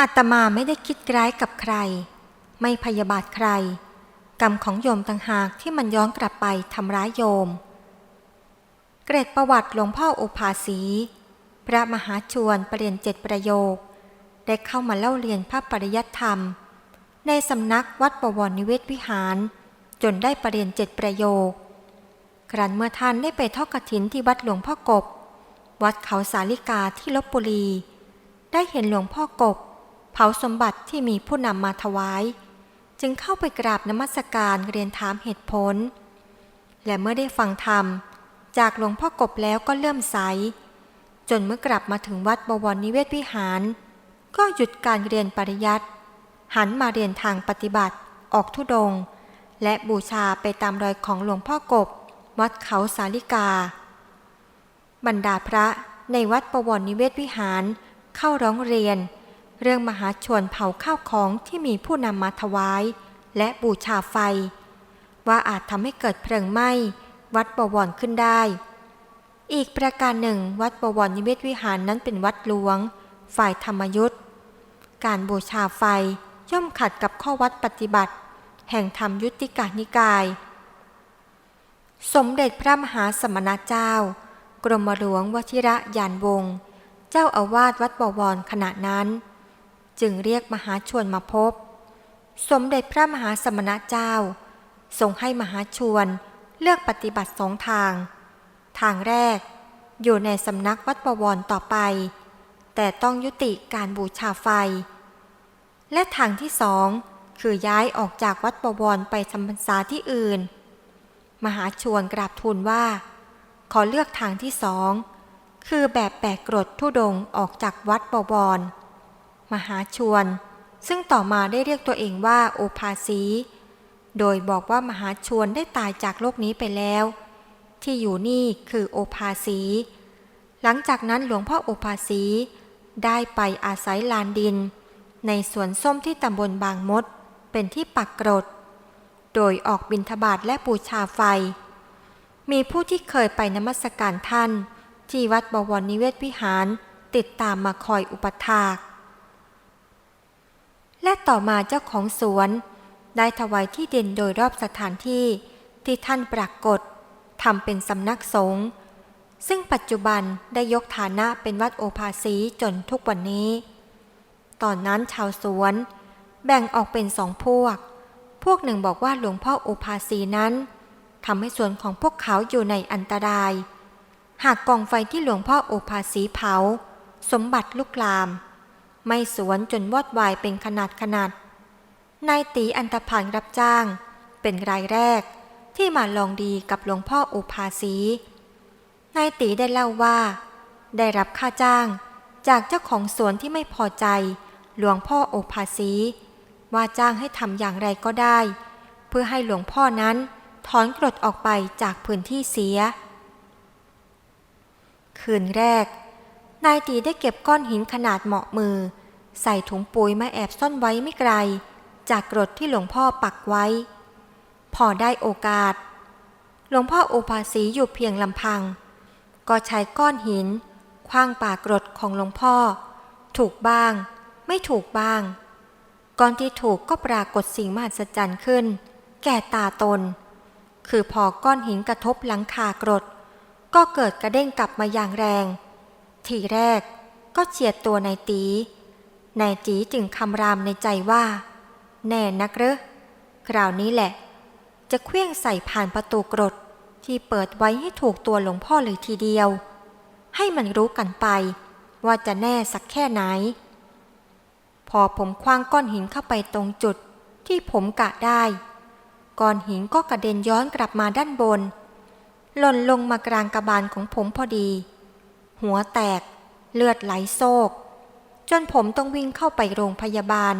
อาตมาไม่ได้คิดร้ายกับใคร ไม่พยาบาทใคร กรรมของโยมต่างหากที่มันย้อนกลับไปทำร้ายโยม เกรดประวัติหลวงพ่อโอภาสี พระมหาชวนปรเรียนเจ็ดประโยค ได้เข้ามาเล่าเรียนพระปริยัติธรรม ในสำนักวัดประวรนิเวศวิหาร จนได้ปรเรียนเจ็ดประโยค ครั้นเมื่อท่านได้ไปทอดกฐินที่วัดหลวงพ่อกบ วัดเขาสาลิกาที่ลบบุรี ได้เห็นหลวงพ่อกบ เผาสมบัติที่มีผู้นำมาถวาย จึงเข้าไปกราบนมัสการเรียนถามเหตุผล และเมื่อได้ฟังธรรม จากหลวงพ่อกบแล้วก็เลื่อมใส จนเมื่อกลับมาถึงวัดบวรนิเวศวิหาร ก็หยุดการเรียนปริยัติ หันมาเรียนทางปฏิบัติ ออกทุดง และบูชาไปตามรอยของหลวงพ่อกบ วัดเขาสาลิกา บรรดาพระในวัดประวรนิเวศวิหารเข้าร้องเรียน เรื่องมหาชนเผาข้าวของที่มีผู้นำมาถวาย และบูชาไฟ ว่าอาจทำให้เกิดเพลิงไหม้วัดประวรขึ้นได้ อีกประการหนึ่ง วัดประวรนิเวศวิหารนั้นเป็นวัดหลวง ฝ่ายธรรมยุทธการบูชาไฟย่อมขัดกับข้อวัดปฏิบัติ แห่งธรรมยุติกานิกาย สมเด็จพระมหาสมณเจ้า กรมหลวงวชิระยานวงศ์เจ้าอาวาสวัดบวรขณะนั้น จึงเรียกมหาชวนมาพบ สมเด็จพระมหาสมณเจ้า ทรงให้มหาชวนเลือกปฏิบัติสองทาง ทางแรก อยู่ในสำนักวัดบวรต่อไป แต่ต้องยุติการบูชาไฟ และทางที่สองคือย้ายออกจากวัดบวรไปจำพรรษาที่อื่น มหาชวนกราบทูลว่า ขอเลือกทางที่สอง คือแบบแปกกรดทุดงออกจากวัดบวร มหาชวน ซึ่งต่อมาได้เรียกตัวเองว่าโอภาสี โดยบอกว่ามหาชวนได้ตายจากโลกนี้ไปแล้ว ที่อยู่นี่คือโอภาสี หลังจากนั้นหลวงพ่อโอภาสีได้ไปอาศัยลานดิน ในสวนส้มที่ตำบลบางมด เป็นที่ปักกรด โดยออกบิณฑบาตและบูชาไฟ มีผู้ที่เคยไปนมัสการท่าน ที่วัดบวรนิเวศวิหารติดตามมาคอยอุปถาก และต่อมาเจ้าของสวน ได้ถวายที่ดินโดยรอบสถานที่ที่ท่านปรากฏทำเป็นสำนักสงฆ์ซึ่งปัจจุบันได้ยกฐานะเป็นวัดโอภาสีจนทุกวันนี้ ตอนนั้นชาวสวน แบ่งออกเป็นสองพวก พวกหนึ่งบอกว่าหลวงพ่อโอภาสีนั้นทำให้สวนของพวกเขาอยู่ในอันตราย หากกองไฟที่หลวงพ่อโอภาสีเผา สมบัติลุกลาม ไม่สวนจนวอดวายเป็นขนาดขนาดนายตีอันตพานรับจ้าง เป็นรายแรกที่มาลองดีกับหลวงพ่อโอภาสีนายตีได้เล่าว่า ได้รับค่าจ้างจากเจ้าของสวนที่ไม่พอใจ หลวงพ่อโอภาสีว่าจ้างให้ทำอย่างไรก็ได้ เพื่อให้หลวงพ่อนั้นถอนกรดออกไปจากพื้นที่เสีย คืนแรก นายตีได้เก็บก้อนหินขนาดเหมาะมือ ใส่ถุงปุ๋ยมาแอบซ่อนไว้ไม่ไกล จากกรดที่หลวงพ่อปักไว้ พอได้โอกาส หลวงพ่อโอภาสีอยู่เพียงลำพัง ก็ใช้ก้อนหินคว้างป่ากรดของหลวงพ่อ ถูกบ้าง ไม่ถูกบ้างก้อนที่ถูกก็ปรากฏสิ่งมหัศจรรย์ขึ้น แก่ตาตน คือพอก้อนหินกระทบหลังคากรด ก็เกิดกระเด้งกลับมาอย่างแรง ทีแรกก็เฉียดตัวนายตี นายจีจึงคำรามในใจว่า แน่นักเรอคราวนี้แหละ จะเคลื่องใส่ผ่านประตูกรดที่เปิดไว้ให้ถูกตัวหลวงพ่อเลยทีเดียว ให้มันรู้กันไป ว่าจะแน่สักแค่ไหน พอผมคว้างก้อนหินเข้าไปตรงจุดที่ผมกะได้ ก้อนหินก็กระเด็นย้อนกลับมาด้านบน หล่นลงมากลางกระบาลของผมพอดี หัวแตก เลือดไหลโซก จนผมต้องวิ่งเข้าไปโรงพยาบาล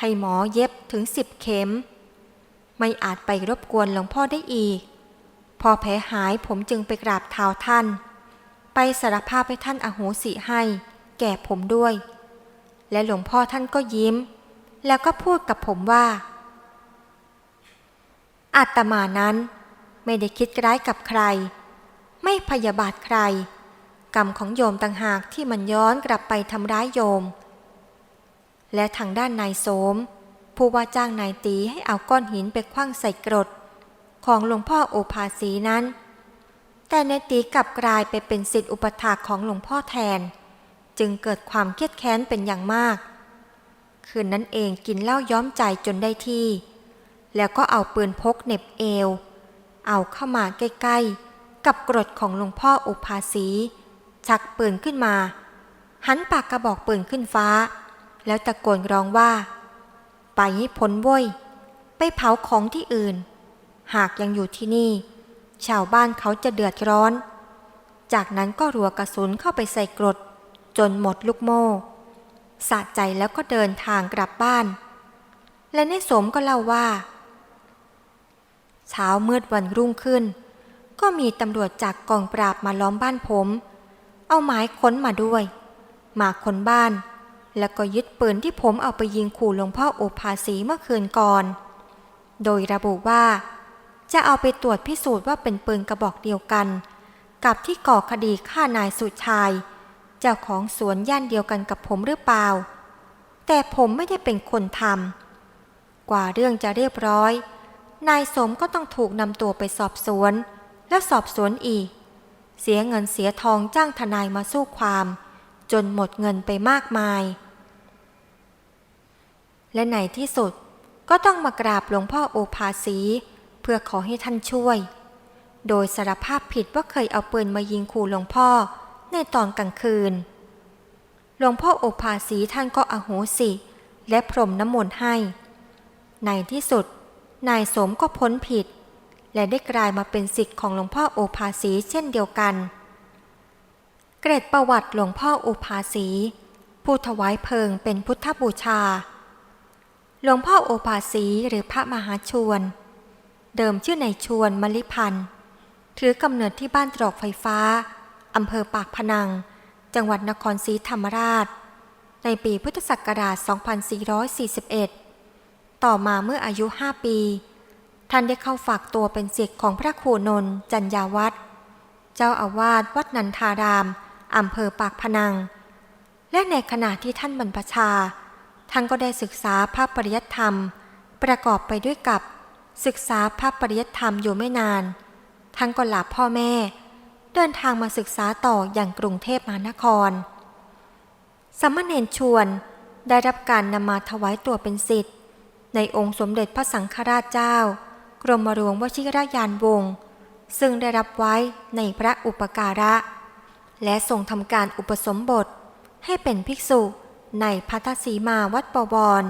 ให้หมอเย็บถึงสิบเข็ม ไม่อาจไปรบกวนหลวงพ่อได้อีก พอแผลหายผมจึงไปกราบเท้าท่าน ไปสารภาพให้ท่านอโหสิให้ แก่ผมด้วย และหลวงพ่อท่านก็ยิ้ม แล้วก็พูดกับผมว่าอาตมานั้นไม่ได้คิดร้ายกับใคร ไม่พยาบาทใคร รรมของโยมต่างหากที่มันย้อนกลับไปทำร้ายโยม และทางด้านนายโสม ผู้ว่าจ้างนายตีให้เอาก้อนหินไปคว้างใส่กรด ของหลวงพ่อโอภาสีนั้น แต่นายตีกลับกลายไปเป็นสิทธิอุปถากของหลวงพ่อแทน จึงเกิดความเครียดแค้นเป็นอย่างมาก คืนนั้นเองกินเหล้าย้อมใจจนได้ที่ แล้วก็เอาปืนพกเหน็บเอว เอาเข้ามาใกล้ๆกับกรดของหลวงพ่ออุภาสี ชักปืนขึ้นมา หันปากกระบอกปืนขึ้นฟ้า แล้วตะโกนร้องว่า ไปให้พ้นว้ยไปเผาของที่อื่น หากยังอยู่ที่นี่ ชาวบ้านเขาจะเดือดร้อน จากนั้นก็รัวกระสุนเข้าไปใส่กรด จนหมดลูกโม่สะใจแล้วก็เดินทางกลับบ้าน และในสมก็เล่าว่า เช้ามืดวันรุ่งขึ้น ก็มีตำรวจจากกองปราบมาล้อมบ้านผม เอาหมายค้นมาด้วย มาค้นบ้าน แล้วก็ยึดปืนที่ผมเอาไปยิงขู่หลวงพ่อโอภาสีเมื่อคืนก่อน โดยระบุว่า จะเอาไปตรวจพิสูจน์ว่าเป็นปืนกระบอกเดียวกัน กับที่ก่อคดีฆ่านายสุชาย เจ้าของสวนย่านเดียวกันกับผมหรือเปล่า แต่ผมไม่ได้เป็นคนทำกว่าเรื่องจะเรียบร้อย นายสมก็ต้องถูกนำตัวไปสอบสวน และสอบสวนอีก เสียเงินเสียทองจ้างทนายมาสู้ความ จนหมดเงินไปมากมาย และในที่สุดก็ต้องมากราบหลวงพ่อโอภาสี เพื่อขอให้ท่านช่วย โดยสารภาพผิดว่าเคยเอาปืนมายิงขู่หลวงพ่อในตอนกลางคืน หลวงพ่อโอภาสีท่านก็อโหสิ และพรมน้ำมนต์ให้ ในที่สุด นายสมก็พ้นผิด และได้กลายมาเป็นศิษย์ของหลวงพ่อโอภาสีเช่นเดียวกัน เกรดประวัติหลวงพ่อโอภาสี ผู้ถวายเพลิงเป็นพุทธบูชา หลวงพ่อโอภาสีหรือพระมหาชวน เดิมชื่อในชวนมลิพันธ์ถือกำเนิดที่บ้านตรอกไฟฟ้าอำเภอปากพนัง จังหวัดนครศรีธรรมราช ในปีพุทธศักราช 2441 ต่อมาเมื่ออายุ 5 ปี ท่านได้เข้าฝากตัวเป็นศิษย์ของพระครูนนท์จัญญาวัฒน์เจ้าอาวาสวัดนันทารามอำเภอปากพนัง และในขณะที่ท่านบรรพชา ท่านก็ได้ศึกษาพระปริยัติธรรม ประกอบไปด้วยกับ ศึกษาพระปริยัติธรรมอยู่ไม่นาน ท่านก็ลาพ่อแม่ เดินทางมาศึกษาต่ออย่างกรุงเทพมหานครสามเณรชวนได้รับการนำมาถวายตัวเป็นศิษย์ในองค์สมเด็จพระสังฆราชเจ้า กรมหลวงวชิรยานวงศ์ซึ่งได้รับไว้ในพระอุปการะ และทรงทำการอุปสมบทให้เป็นภิกษุในพัทสีมาวัดปวร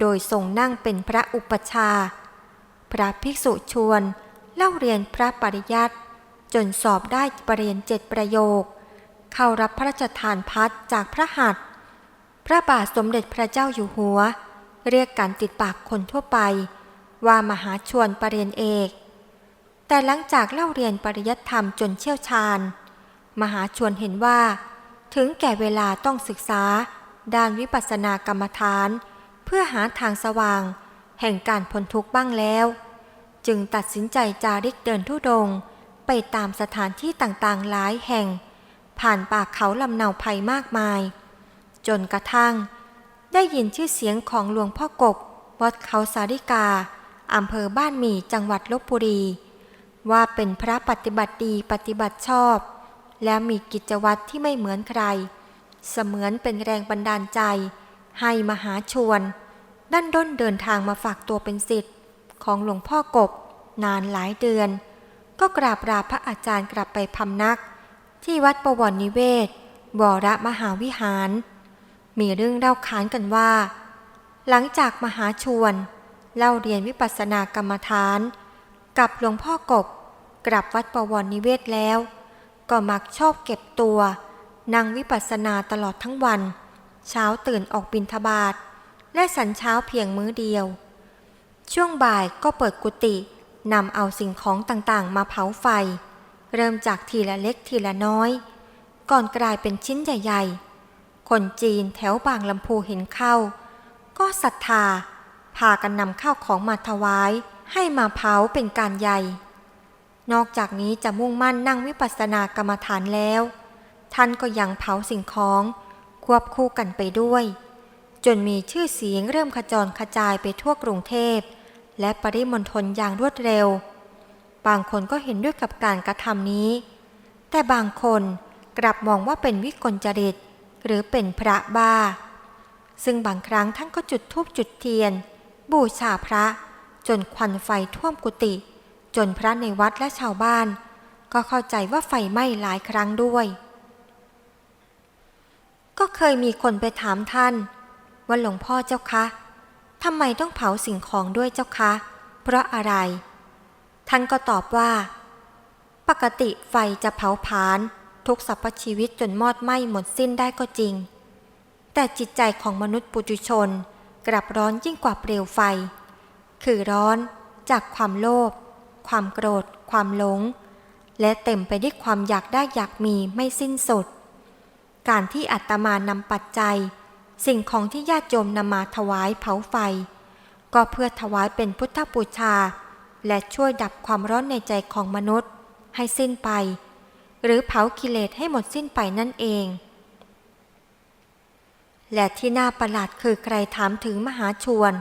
โดยทรงนั่งเป็นพระอุปชา พระภิกษุชวนเล่าเรียนพระปริยัติจนสอบได้ปรริญญาเจ็ดประโยค เข้ารับพระราชทานพัดจากพระหัตถ์พระบาทสมเด็จพระเจ้าอยู่หัว เรียกการติดปากคนทั่วไป ว่ามหาชวนปรริญญาเอก แต่หลังจากเล่าเรียนปริยัติธรรมจนเชี่ยวชาญ มหาชวนเห็นว่า ถึงแก่เวลาต้องศึกษา ด้านวิปัสสนากรรมฐาน เพื่อหาทางสว่าง แห่งการพ้นทุกข์บ้างแล้ว จึงตัดสินใจจาริกเดินทุดงค์ไปตามสถานที่ต่างๆหลายแห่ง ผ่านป่าเขาลำเนาภัยมากมาย จนกระทั่ง ได้ยินชื่อเสียงของหลวงพ่อกบวัดเขาสาริกา อำเภอบ้านหมี่จังหวัดลบบุรี ว่าเป็นพระปฏิบัติดีปฏิบัติชอบ และมีกิจวัตรที่ไม่เหมือนใคร เสมือนเป็นแรงบันดาลใจ ให้มหาชวนดันด้นเดินทางมาฝากตัวเป็นศิษย์ของหลวงพ่อกบ นานหลายเดือน ก็กราบลาพระอาจารย์กลับไปพำนัก ที่วัดประวรนิเวศวรมหาวิหาร มีเรื่องเล่าขานกันว่า หลังจากมหาชวน เล่าเรียนวิปัสสนากรรมฐาน กับหลวงพ่อกบกลับวัดประวรนิเวศแล้ว ก็มักชอบเก็บตัวนั่งวิปัสสนาตลอดทั้งวัน เช้าตื่นออกบินทบาท และสันเช้าเพียงมื้อเดียว ช่วงบ่ายก็เปิดกุฏินำเอาสิ่งของต่างๆ มาเผาไฟ เริ่มจากทีละเล็กทีละน้อย ก่อนกลายเป็นชิ้นใหญ่ ๆ คนจีนแถวบางลำพูเห็นเข้า ก็ศรัทธา พากันนำข้าวของมาถวาย ให้มาเผาเป็นการใหญ่ นอกจากนี้จะมุ่งมั่นนั่งวิปัสสนากรรมฐานแล้ว ท่านก็ยังเผาสิ่งของ ควบคู่กันไปด้วย จนมีชื่อเสียงเริ่มขจรกระจายไปทั่วกรุงเทพ และปริมณฑลอย่างรวดเร็ว บางคนก็เห็นด้วยกับการกระทำนี้ แต่บางคนกลับมองว่าเป็นวิกลจริต หรือเป็นพระบ้าซึ่งบางครั้งท่านก็จุดธูปจุดเทียน บูชาพระ จนควันไฟท่วมกุฏิจนพระในวัดและชาวบ้าน ก็เข้าใจว่าไฟไหม้หลายครั้งด้วย ก็เคยมีคนไปถามท่าน ว่าหลวงพ่อเจ้าคะทำไมต้องเผาสิ่งของด้วยเจ้าคะ เพราะอะไร ท่านก็ตอบว่า ปกติไฟจะเผาผลาญทุกสรรพชีวิตจนมอดไหม้หมดสิ้นได้ก็จริง แต่จิตใจของมนุษย์ปุถุชน กลับร้อนยิ่งกว่าเปลวไฟ คือร้อนจากความโลภ ความโกรธ ความหลง และเต็มไปด้วยความอยากได้อยากมีไม่สิ้นสุด การที่อาตมานำปัจจัย สิ่งของที่ญาติโยมนำมาถวายเผาไฟ ก็เพื่อถวายเป็นพุทธบูชา และช่วยดับความร้อนในใจของมนุษย์ ให้สิ้นไป หรือเผากิเลสให้หมดสิ้นไปนั่นเอง และที่น่าประหลาดคือใครถามถึงมหาชวน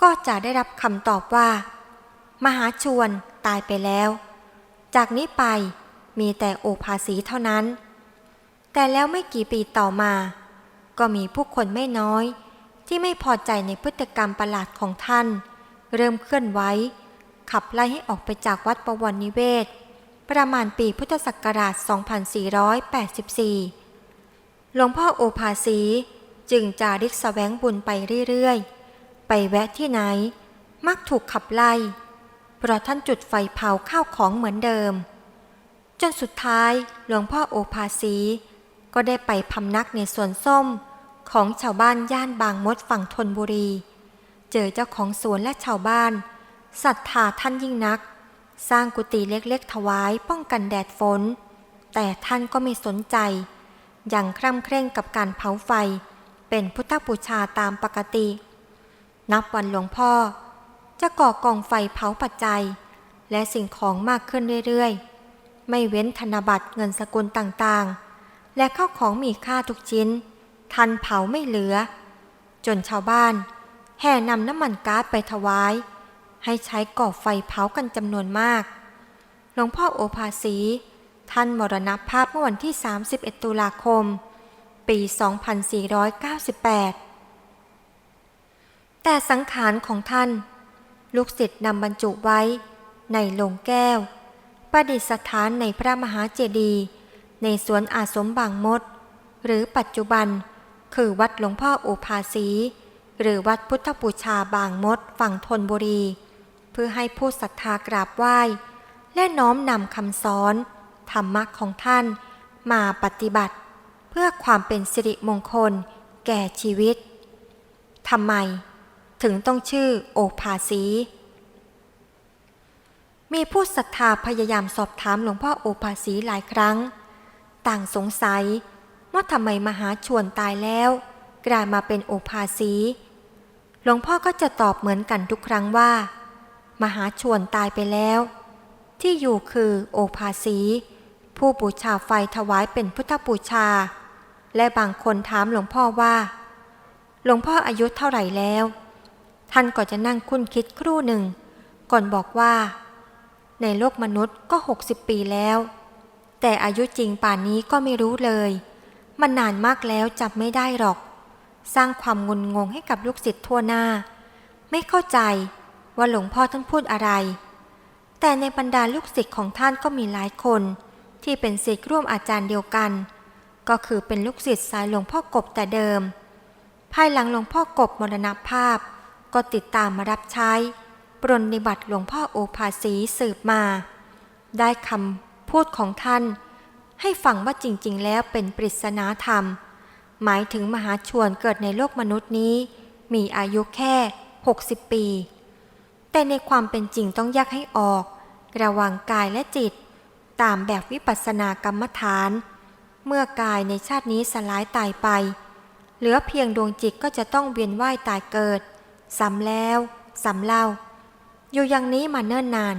ก็จะได้รับคำตอบว่า มหาชวนตายไปแล้ว จากนี้ไปมีแต่โอภาสีเท่านั้น แต่แล้วไม่กี่ปีต่อมา ก็มีผู้คนไม่น้อย ที่ไม่พอใจในพฤติกรรมประหลาดของท่าน เริ่มเคลื่อนไหวขับไล่ให้ออกไปจากวัดประวันนิเวศ ประมาณปีพุทธศักราช 2484 หลวงพ่อโอภาสี จึงจาริกแสวงบุญไปเรื่อยๆ ไปแวะที่ไหน มักถูกขับไล่ เพราะท่านจุดไฟเผาข้าวของเหมือนเดิม จนสุดท้ายหลวงพ่อโอภาสี ก็ได้ไปพำนักในสวนส้มของชาวบ้านย่านบางมดฝั่งธนบุรี เจอเจ้าของสวนและชาวบ้านศรัทธาท่านยิ่งนัก สร้างกุฏิเล็กๆ ถวายป้องกันแดดฝน แต่ท่านก็ไม่สนใจ อย่างคร่ำเคร่งกับการเผาไฟ เป็นพุทธบูชาตามปกติ นับวันหลวงพ่อ จะก่อกองไฟเผาปัจจัย และสิ่งของมากขึ้นเรื่อยๆ ไม่เว้นธนบัตรเงินสกุลต่างๆ และข้าวของมีค่าทุกชิ้น ทันเผาไม่เหลือ จนชาวบ้าน แห่นำน้ำมันก๊าซไปถวาย ให้ใช้ก่อไฟเผากันจำนวนมากหลวงพ่อโอภาสี ท่านมรณภาพเมื่อวันที่ 31 ตุลาคม ปี 2498 แต่สังขารของท่าน ลูกศิษย์นำบรรจุไว้ ในโลงแก้ว ประดิษฐานในพระมหาเจดีย์ในสวนอาสมบางมด หรือปัจจุบันคือวัดหลวงพ่อโอภาสี หรือวัดพุทธบูชาบางมดฝั่งธนบุรี เพื่อให้ผู้ศรัทธากราบไหว้ และน้อมนำคำสอน ธรรมะของท่านมาปฏิบัติ เพื่อความเป็นสิริมงคล แก่ชีวิตทำไม ถึงต้องชื่อโอภาสี มีผู้ศรัทธาพยายามสอบถามหลวงพ่อโอภาสีหลายครั้ง ต่างสงสัยว่าทำไมมหาชวนตายแล้ว กลายมาเป็นโอภาสี หลวงพ่อก็จะตอบเหมือนกันทุกครั้งว่า มหาชวนตายไปแล้ว ที่อยู่คือโอภาสี ผู้บูชาไฟถวายเป็นพุทธบูชา และบางคนถามหลวงพ่อว่า หลวงพ่ออายุเท่าไหร่แล้ว ท่านก็จะนั่งคุ้นคิดครู่หนึ่ง ก่อนบอกว่า ในโลกมนุษย์ก็ 60 ปีแล้ว แต่อายุจริงป่านนี้ก็ไม่รู้เลย มันนานมากแล้วจับไม่ได้หรอก สร้างความงุนงงให้กับลูกศิษย์ทั่วหน้า ไม่เข้าใจว่าหลวงพ่อท่านพูดอะไร แต่ในบรรดาลูกศิษย์ของท่านก็มีหลายคน ที่เป็นศิษย์ร่วมอาจารย์เดียวกัน ก็คือเป็นลูกศิษย์สายหลวงพ่อกบแต่เดิม ภายหลังหลวงพ่อกบมรณภาพ ก็ติดตามมารับใช้ ปรนนิบัติหลวงพ่อโอภาสีสืบมา ได้คำพูดของท่าน ให้ฟังว่าจริงๆ แล้วเป็นปริศนาธรรม หมายถึงมหาชวนเกิดในโลกมนุษย์นี้ มีอายุแค่ 60 ปี แต่ในความเป็นจริงต้องแยกให้ออก ระหว่างกายและจิต ตามแบบวิปัสสนากรรมฐาน เมื่อกายในชาตินี้สลายตายไป เหลือเพียงดวงจิตก็จะต้องเวียนว่ายตายเกิดซ้ำแล้วซ้ำเล่า อยู่อย่างนี้มาเนิ่นนาน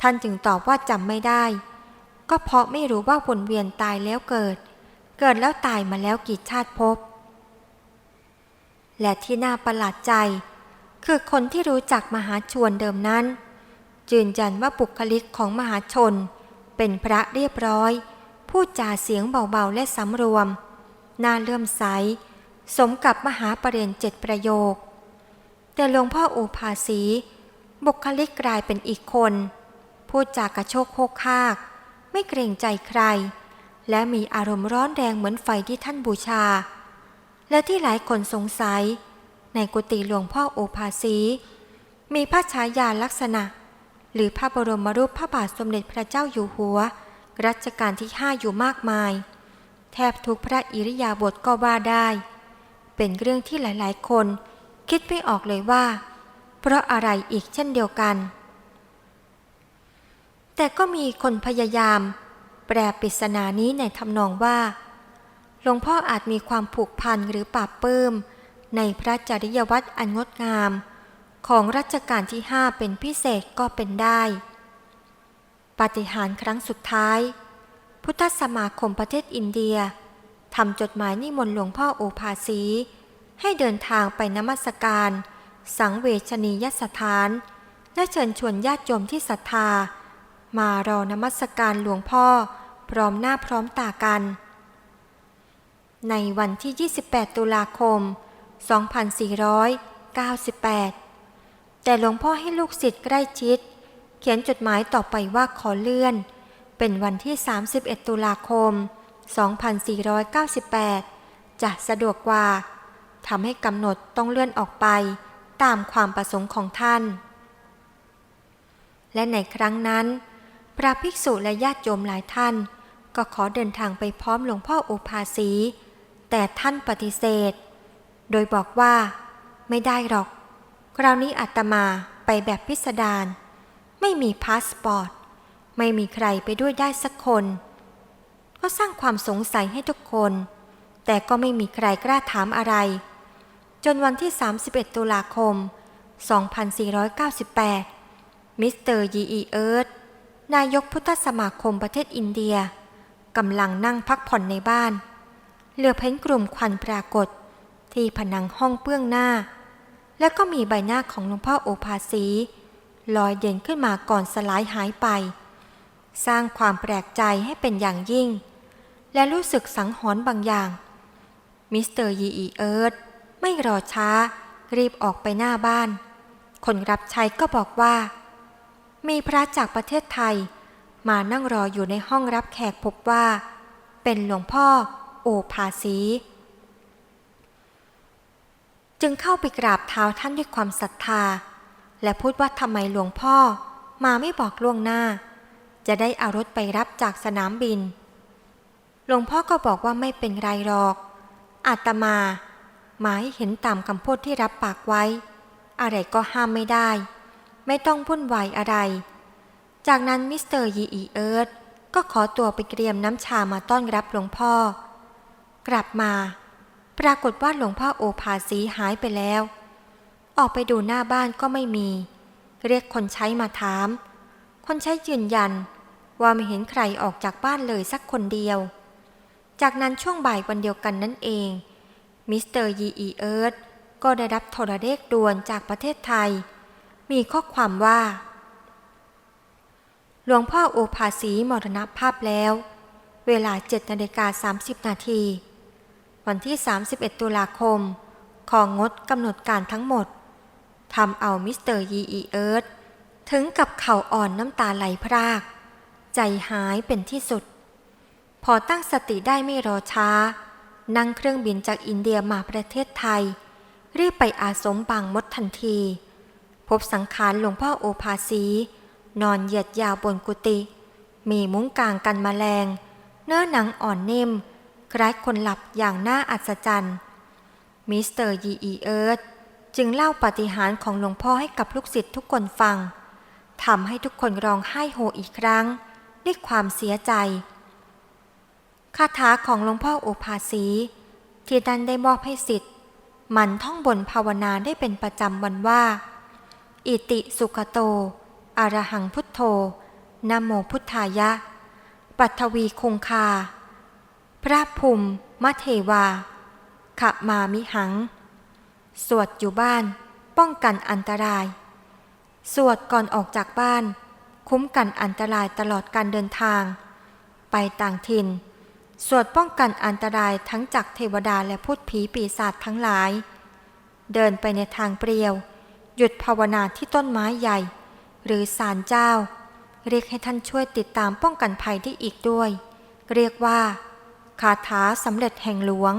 ท่านจึงตอบว่าจำไม่ได้ ก็เพราะไม่รู้ว่าวนเวียนตายแล้วเกิด เกิดแล้วตายมาแล้วกี่ชาติภพและที่น่าประหลาดใจ คือคนที่รู้จักมหาชวนเดิมนั้นยืนยันว่าบุคลิกของมหาชนเป็นพระเรียบร้อย พูดจาเสียงเบาๆและสำรวม น่าเลื่อมใส สมกับมหาประเรียนเจ็ดประโยค แต่หลวงพ่อโอภาสี บุคลิกกลายเป็นอีกคน พูดจากระโชกโคกคาก ไม่เกรงใจใคร และมีอารมณ์ร้อนแรงเหมือนไฟที่ท่านบูชา และที่หลายคนสงสัย ในกุฏิหลวงพ่อโอภาสีมีพระฉายาลักษณะ หรือพระบรมรูปพระบาทสมเด็จพระเจ้าอยู่หัว รัชกาลที่ห้าอยู่มากมาย แทบทุกพระอิริยาบถก็ว่าได้ เป็นเรื่องที่หลายๆ คน คิดไม่ออกเลยว่า เพราะอะไรอีกเช่นเดียวกัน แต่ก็มีคนพยายาม แปลปริศนานี้ในทำนองว่าหลวงพ่ออาจมีความผูกพันหรือปราบปลื้ม ในพระจริยวัตรอันงดงาม ของรัชกาลที่ห้าเป็นพิเศษก็เป็นได้ ปาฏิหาริย์ครั้งสุดท้าย พุทธสมาคมประเทศอินเดียทำจดหมายนิมนต์หลวงพ่อโอภาสี ให้เดินทางไปนมัสการ สังเวชนียสถาน และเชิญชวนญาติโยมที่ศรัทธา มารอนมัสการหลวงพ่อ พร้อมหน้าพร้อมตากัน ในวันที่ 28 ตุลาคม 2498 แต่หลวงพ่อให้ลูกศิษย์ใกล้ชิด เขียนจดหมายต่อไปว่าขอเลื่อน เป็นวันที่ 31 ตุลาคม 2498 จะสะดวกกว่าทำให้กำหนดต้องเลื่อนออกไป ตามความประสงค์ของท่าน และในครั้งนั้น พระภิกษุและญาติโยมหลายท่าน ก็ขอเดินทางไปพร้อมหลวงพ่อโอภาสี แต่ท่านปฏิเสธ โดยบอกว่า ไม่ได้หรอก คราวนี้อาตมาไปแบบพิสดาร ไม่มีพาสปอร์ต ไม่มีใครไปด้วยได้สักคน ก็สร้างความสงสัยให้ทุกคน แต่ก็ไม่มีใครกล้าถามอะไร จนวันที่ 31 ตุลาคม 2498 มิสเตอร์ยีอีเอิร์ธนายกพุทธสมาคมประเทศอินเดียกำลังนั่งพักผ่อนในบ้าน เหลือเพ้นกลุ่มควันปรากฏ ที่ผนังห้องเปื้องหน้า และก็มีใบหน้าของหลวงพ่อโอภาสี ลอยเด่นขึ้นมาก่อนสลายหายไป สร้างความแปลกใจให้เป็นอย่างยิ่ง และรู้สึกสังหรณ์บางอย่าง มิสเตอร์ยีอีเอิร์ธไม่รอช้า รีบออกไปหน้าบ้าน คนรับใช้ก็บอกว่า มีพระจากประเทศไทย มานั่งรออยู่ในห้องรับแขกพบว่า เป็นหลวงพ่อ โอภาสีจึงเข้าไปกราบเท้าท่านด้วยความศรัทธา และพูดว่าทำไมหลวงพ่อ มาไม่บอกล่วงหน้า จะได้เอารถไปรับจากสนามบิน หลวงพ่อก็บอกว่าไม่เป็นไรหรอก อาตมามาให้เห็นตามคำพูดที่รับปากไว้ อะไรก็ห้ามไม่ได้ ไม่ต้องพุ่นวายอะไร จากนั้นมิสเตอร์ยีอีเอิร์ธก็ขอตัวไปเตรียมน้ำชามาต้อนรับหลวงพ่อ กลับมา ปรากฏว่าหลวงพ่อโอภาสีหายไปแล้ว ออกไปดูหน้าบ้านก็ไม่มี เรียกคนใช้มาถาม คนใช้ยืนยัน ว่าไม่เห็นใครออกจากบ้านเลยสักคนเดียว จากนั้นช่วงบ่ายวันเดียวกันนั่นเอง มิสเตอร์ยีอีเอิร์ธก็ได้รับโทรเลขด่วนจากประเทศไทย มีข้อความว่า หลวงพ่อโอภาสีมรณภาพแล้ว เวลา7นาฬิกา30 นาที วันที่ 31 ตุลาคม ของงดกำหนดการทั้งหมด ทำเอามิสเตอร์ยีอีเอิร์ธถึงกับเข่าอ่อนน้ำตาไหลพราก ใจหายเป็นที่สุด พอตั้งสติได้ไม่รอช้า นั่งเครื่องบินจากอินเดียมาประเทศไทย รีบไปอาสมบางมดทันที พบสังขารหลวงพ่อโอภาสี นอนเหยียดยาวบนกุฏิมีมุ้งกางกันแมลง เนื้อหนังอ่อนนิ่มคล้ายคนหลับอย่างน่าอัศจรรย์มิสเตอร์ยีอีเอิร์ธ จึงเล่าปาฏิหาริย์ของหลวงพ่อให้กับลูกศิษย์ทุกคนฟังทำให้ทุกคนร้องไห้โฮอีกครั้ง ด้วยความเสียใจ คาถาของหลวงพ่อโอภาสี ที่ดันได้มอบให้สิทธิ์หมันท่องบนภาวนาได้เป็นประจำวันว่า อิติสุขโต อรหังพุทโธนโมพุทธายะ ปัทวีคงคา พระภูมิมะเทวาขมามิหัง สวดอยู่บ้าน ป้องกันอันตราย สวดก่อนออกจากบ้าน คุ้มกันอันตรายตลอดการเดินทาง ไปต่างถิ่น สวดป้องกันอันตรายทั้งจากเทวดาและพูดผีปีศาจทั้งหลาย เดินไปในทางเปรียว หยุดภาวนาที่ต้นไม้ใหญ่ หรือศาลเจ้า เรียกให้ท่านช่วยติดตามป้องกันภัยได้อีกด้วย เรียกว่าคาถาสำเร็จแห่งหลวง